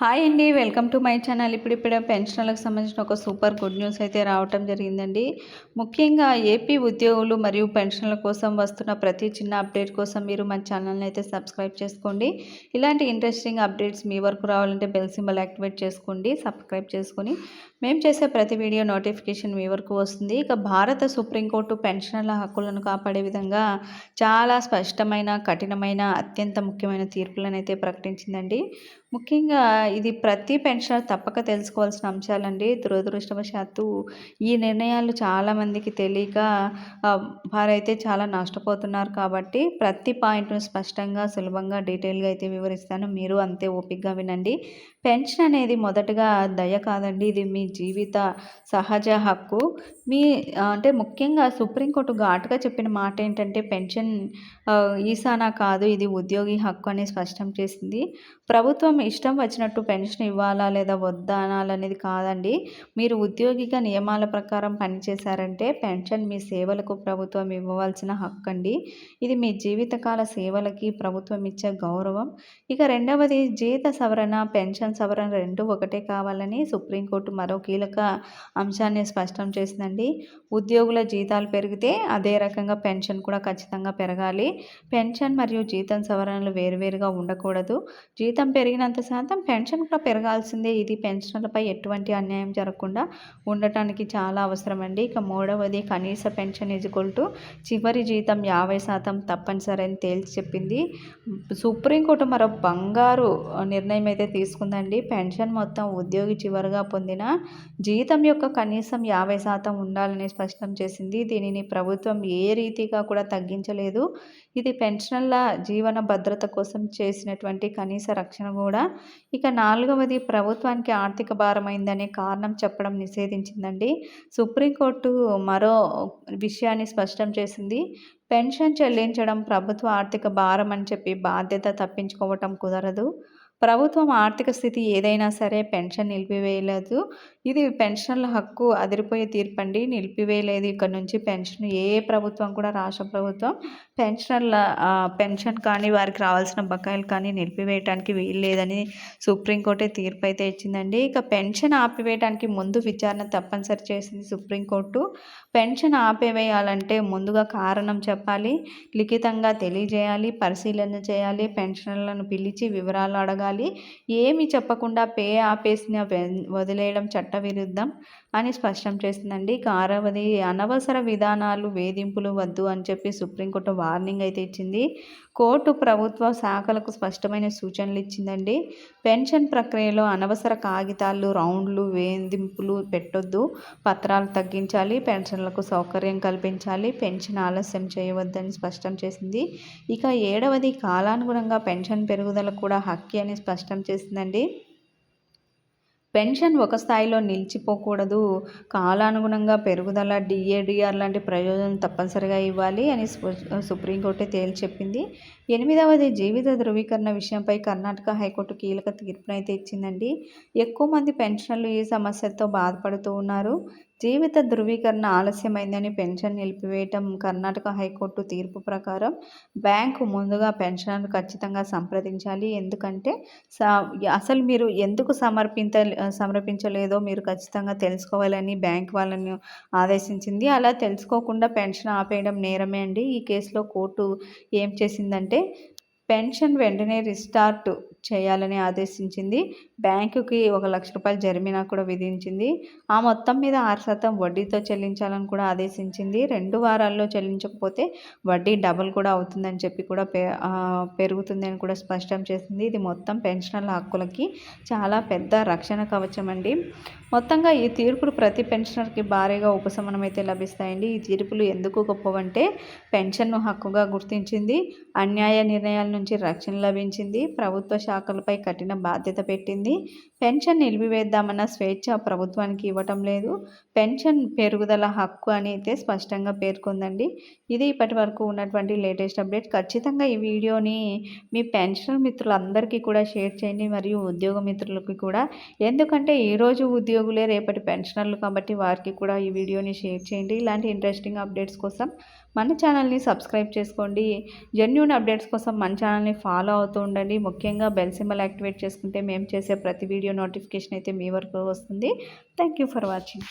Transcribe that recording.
Hi అండి welcome to my channel. ఇప్పుడిప్పుడే పెన్షన్లకు సంబంధించిన ఒక సూపర్ గుడ్ న్యూస్ అయితే రావటం జరిగిందండి. ముఖ్యంగా ఏపీ ఉద్యోగులు మరియు పెన్షన్ల కోసం వస్తున్న ప్రతి చిన్న అప్డేట్ కోసం మీరు మన ఛానల్ని అయితే సబ్స్క్రైబ్ చేసుకోండి. ఇలాంటి ఇంట్రెస్టింగ్ అప్డేట్స్ మీ వరకు రావాలంటే బెల్ సింబల్ యాక్టివేట్ చేసుకోండి సబ్స్క్రైబ్ చేసుకుని. మేము చేసే ప్రతి వీడియో నోటిఫికేషన్ మీ వరకు వస్తుంది. ఇక భారత సుప్రీంకోర్టు పెన్షన్ల హక్కులను కాపాడే విధంగా చాలా స్పష్టమైన కఠినమైన అత్యంత ముఖ్యమైన తీర్పులను అయితే ప్రకటించిందండి. ముఖ్యంగా ఇది ప్రతి పెన్షనర్ తప్పక తెలుసుకోవాల్సిన అంశాలండి. దురదృష్టవశాత్తు ఈ నిర్ణయాలు చాలామందికి తెలియక వారైతే చాలా నష్టపోతున్నారు కాబట్టి ప్రతి పాయింట్ను స్పష్టంగా సులభంగా డీటెయిల్గా అయితే వివరిస్తాను. మీరు అంతే ఓపిక్గా వినండి. పెన్షన్ అనేది మొదటగా దయ కాదండి. ఇది మీ జీవిత సహజ హక్కు. మీ అంటే ముఖ్యంగా సుప్రీంకోర్టు ఘాటుగా చెప్పిన మాట ఏంటంటే పెన్షన్ ఈసానా కాదు ఇది ఉద్యోగి హక్కు అని స్పష్టం చేసింది. ప్రభుత్వం ఇష్టం వచ్చినట్టు పెన్షన్ ఇవ్వాలా లేదా వద్దా అనాలనేది కాదండి. మీరు ఉద్యోగిగా నియమాల ప్రకారం పనిచేశారంటే పెన్షన్ మీ సేవలకు ప్రభుత్వం ఇవ్వవలసిన హక్కు అండి ఇది మీ జీవితకాల సేవలకి ప్రభుత్వం ఇచ్చే గౌరవం. ఇక రెండవది జీత సవరణ పెన్షన్ సవరణ రెండు ఒకటే కావాలని సుప్రీంకోర్టు మరో కీలక అంశాన్ని స్పష్టం చేసిందండి. ఉద్యోగుల జీతాలు పెరిగితే అదే రకంగా పెన్షన్ కూడా ఖచ్చితంగా పెరగాలి. పెన్షన్ మరియు జీతం సవరణలు వేరువేరుగా ఉండకూడదు. జీతం పెరిగినంత శాతం పెన్షన్ పెన్షన్ కూడా పెరగాల్సిందే. ఇది పెన్షన్లపై ఎటువంటి అన్యాయం జరగకుండా ఉండటానికి చాలా అవసరం అండి ఇక మూడవది కనీస పెన్షన్ ఈజ్వల్ టు చివరి జీతం యాభై శాతం తప్పనిసరి అని తేల్చి చెప్పింది. సుప్రీంకోర్టు మరో బంగారు నిర్ణయం అయితే తీసుకుందండి. పెన్షన్ మొత్తం ఉద్యోగి చివరిగా పొందిన జీతం యొక్క కనీసం యాభై శాతం ఉండాలని స్పష్టం చేసింది. దీనిని ప్రభుత్వం ఏ రీతిగా కూడా తగ్గించలేదు. ఇది పెన్షన్ల జీవన భద్రత కోసం చేసినటువంటి కనీస రక్షణ కూడా. ఇక నాలుగవది ప్రభుత్వానికి ఆర్థిక భారమైందనే కారణం చెప్పడం నిషేధించిందండి. సుప్రీంకోర్టు మరో విషయాన్ని స్పష్టం చేసింది. పెన్షన్ చెల్లించడం ప్రభుత్వ ఆర్థిక భారం అని చెప్పి బాధ్యత తప్పించుకోవటం కుదరదు. ప్రభుత్వం ఆర్థిక స్థితి ఏదైనా సరే పెన్షన్ నిలిపివేయలేదు. ఇది పెన్షన్ల హక్కు అదిరిపోయే తీర్పండి. నిలిపివేయలేదు ఇక్కడ నుంచి పెన్షన్. ఏ ప్రభుత్వం కూడా రాష్ట్ర ప్రభుత్వం పెన్షన్ల పెన్షన్ కానీ వారికి రావాల్సిన బకాయిలు కానీ నిలిపివేయడానికి వీలు లేదని సుప్రీంకోర్టే తీర్పు అయితే ఇచ్చిందండి. ఇక పెన్షన్ ఆపివేయడానికి ముందు విచారణ తప్పనిసరి చేసింది సుప్రీంకోర్టు. పెన్షన్ ఆపివేయాలంటే ముందుగా కారణం చెప్పాలి లిఖితంగా తెలియజేయాలి పరిశీలన చేయాలి పెన్షన్లను పిలిచి వివరాలు అడగాలి. ఏమి చెప్పకుండా పే ఆపేసిన వదిలేయడం చట్టవిరుద్ధం అని స్పష్టం చేసిందండి. ఆరవది అనవసర విధానాలు వేధింపులు వద్దు అని చెప్పి సుప్రీంకోర్టు వార్నింగ్ అయితే ఇచ్చింది. కోర్టు ప్రభుత్వ శాఖలకు స్పష్టమైన సూచనలు ఇచ్చిందండి. పెన్షన్ ప్రక్రియలో అనవసర కాగితాలు రౌండ్లు వేధింపులు పెట్టొద్దు. పత్రాలు తగ్గించాలి పెన్షన్లకు సౌకర్యం కల్పించాలి పెన్షన్ ఆలస్యం చేయవద్దని స్పష్టం చేసింది. ఇక ఏడవది కాలానుగుణంగా పెన్షన్ పెరుగుదల కూడా హక్కి అని స్పష్టం చేసిందండి. పెన్షన్ ఒక స్థాయిలో నిలిచిపోకూడదు. కాలానుగుణంగా పెరుగుదల డిఏడిఆర్ లాంటి ప్రయోజనం తప్పనిసరిగా ఇవ్వాలి అని సుప్రీంకోర్టు తేల్చి చెప్పింది ఎనిమిదవది జీవిత ధృవీకరణ విషయంపై కర్ణాటక హైకోర్టు కీలక తీర్పునైతే ఇచ్చిందండి. ఎక్కువ మంది పెన్షన్లు ఈ సమస్యతో బాధపడుతూ ఉన్నారు. జీవిత ధృవీకరణ ఆలస్యమైందని పెన్షన్ నిలిపివేయటం కర్ణాటక హైకోర్టు తీర్పు ప్రకారం బ్యాంకు ముందుగా పెన్షన్ ఖచ్చితంగా సంప్రదించాలి. ఎందుకంటే అసలు మీరు ఎందుకు సమర్పించ సమర్పించలేదో మీరు ఖచ్చితంగా తెలుసుకోవాలని బ్యాంక్ వాళ్ళని ఆదేశించింది. అలా తెలుసుకోకుండా పెన్షన్ ఆపేయడం నేరమే అండి. ఈ కేసులో కోర్టు ఏం చేసిందంటే పెన్షన్ వెంటనే రిస్టార్ట్ చేయాలని ఆదేశించింది. బ్యాంకుకి ఒక లక్ష రూపాయలు జరిమినా కూడా విధించింది. ఆ మొత్తం మీద ఆరు శాతం వడ్డీతో చెల్లించాలని కూడా ఆదేశించింది. రెండు వారాల్లో చెల్లించకపోతే వడ్డీ డబుల్ కూడా అవుతుందని చెప్పి కూడా పె పెరుగుతుందని కూడా స్పష్టం చేసింది. ఇది మొత్తం పెన్షనర్ల హక్కులకి చాలా పెద్ద రక్షణ కవచం అండి మొత్తంగా ఈ తీర్పులు ప్రతి పెన్షనర్కి భారీగా ఉపశమనం అయితే లభిస్తాయండి. ఈ తీర్పులు ఎందుకు గొప్పవంటే పెన్షన్ను హక్కుగా గుర్తించింది. అన్యాయ నిర్ణయాలను నుంచి రక్షణ లభించింది. ప్రభుత్వ శాఖలపై కఠిన బాధ్యత పెట్టింది. పెన్షన్ నిలిపివేద్దామన్న స్వేచ్ఛ ప్రభుత్వానికి ఇవ్వటం లేదు. పెన్షన్ పెరుగుదల హక్కు అని అయితే స్పష్టంగా పేర్కొందండి. ఇది ఇప్పటి వరకు ఉన్నటువంటి లేటెస్ట్ అప్డేట్. ఖచ్చితంగా ఈ వీడియోని మీ పెన్షన్ మిత్రులందరికీ కూడా షేర్ చేయండి. మరియు ఉద్యోగ మిత్రులకి కూడా. ఎందుకంటే ఈరోజు ఉద్యోగులే రేపటి పెన్షనర్లు కాబట్టి వారికి కూడా ఈ వీడియోని షేర్ చేయండి. ఇలాంటి ఇంట్రెస్టింగ్ అప్డేట్స్ కోసం మన ఛానల్ని సబ్స్క్రైబ్ చేసుకోండి. జెన్యున్ అప్డేట్స్ కోసం మన ఛానల్ని ఫాలో అవుతూ ఉండండి. ముఖ్యంగా బెల్ సింబల్ యాక్టివేట్ చేసుకుంటే మేము చేసే ప్రతి వీడియో నోటిఫికేషన్ అయితే మీ వరకు వస్తుంది. Thank you for watching.